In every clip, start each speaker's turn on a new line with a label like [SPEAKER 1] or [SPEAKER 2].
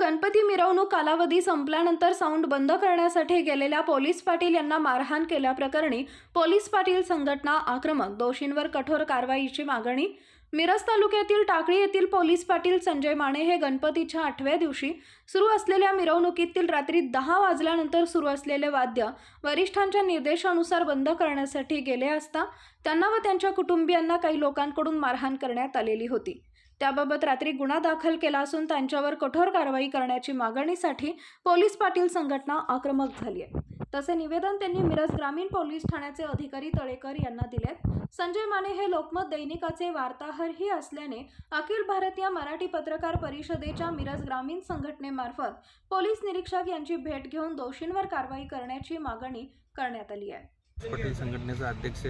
[SPEAKER 1] गणपती मिरवणूक कालावधी संपल्यानंतर साऊंड बंद करण्यासाठी गेलेल्या पोलीस पाटील यांना मारहाण केल्याप्रकरणी पोलीस पाटील संघटना आक्रमक दोषींवर कठोर कारवाईची मागणी मिरज तालुक्यातील टाकळी येथील पोलीस पाटील संजय माने हे गणपतीच्या आठव्या दिवशी सुरू असलेल्या मिरवणुकीतील रात्री दहा वाजल्यानंतर सुरू असलेले वाद्य वरिष्ठांच्या निर्देशानुसार बंद करण्यासाठी गेले असता त्यांना व त्यांच्या कुटुंबियांना काही लोकांकडून मारहाण करण्यात आलेली होती. त्याबाबत रात्री गुन्हा दाखल केला असून त्यांच्यावर कठोर कारवाई करण्याची मागणीसाठी पोलीस पाटील संघटना आक्रमक झाली आहे. तसे निवेदन त्यांनी मिरज ग्रामीण पोलीस ठाण्याचे अधिकारी तळेकर यांना दिलेत. संजय माने हे लोकमत दैनिकाचे वार्ताहरही असल्याने अखिल भारतीय मराठी पत्रकार परिषदेच्या मिरज ग्रामीण संघटनेमार्फत पोलीस निरीक्षक यांची भेट घेऊन दोषींवर कारवाई करण्याची मागणी करण्यात आली आहे.
[SPEAKER 2] पटेल संघटनेचा अध्यक्ष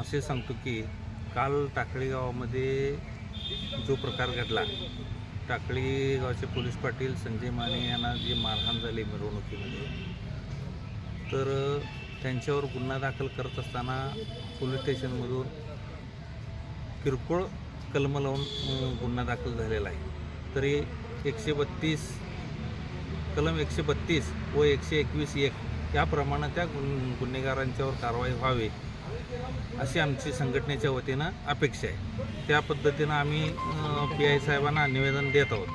[SPEAKER 2] असे सांगतो की काल टाकळी गावामध्ये जो प्रकार घडला टाकळी गावचे पोलीस पाटील संजय माने यांना जी मारहाण झाली मिरवणुकीमध्ये तर त्यांच्यावर गुन्हा दाखल करत असताना पोलीस स्टेशनमधून किरकोळ कलम लावून गुन्हा दाखल झालेला आहे. तरी एकशे बत्तीस कलम एकशे बत्तीस व एकशे एकवीस एक याप्रमाणे त्या गुन गुन्हेगारांच्यावर कारवाई व्हावी. अशी आमची संघटनेच्या वतीनं अपेक्षा आहे. त्या पद्धतीनं आम्ही पी आय साहेबांना निवेदन देत आहोत.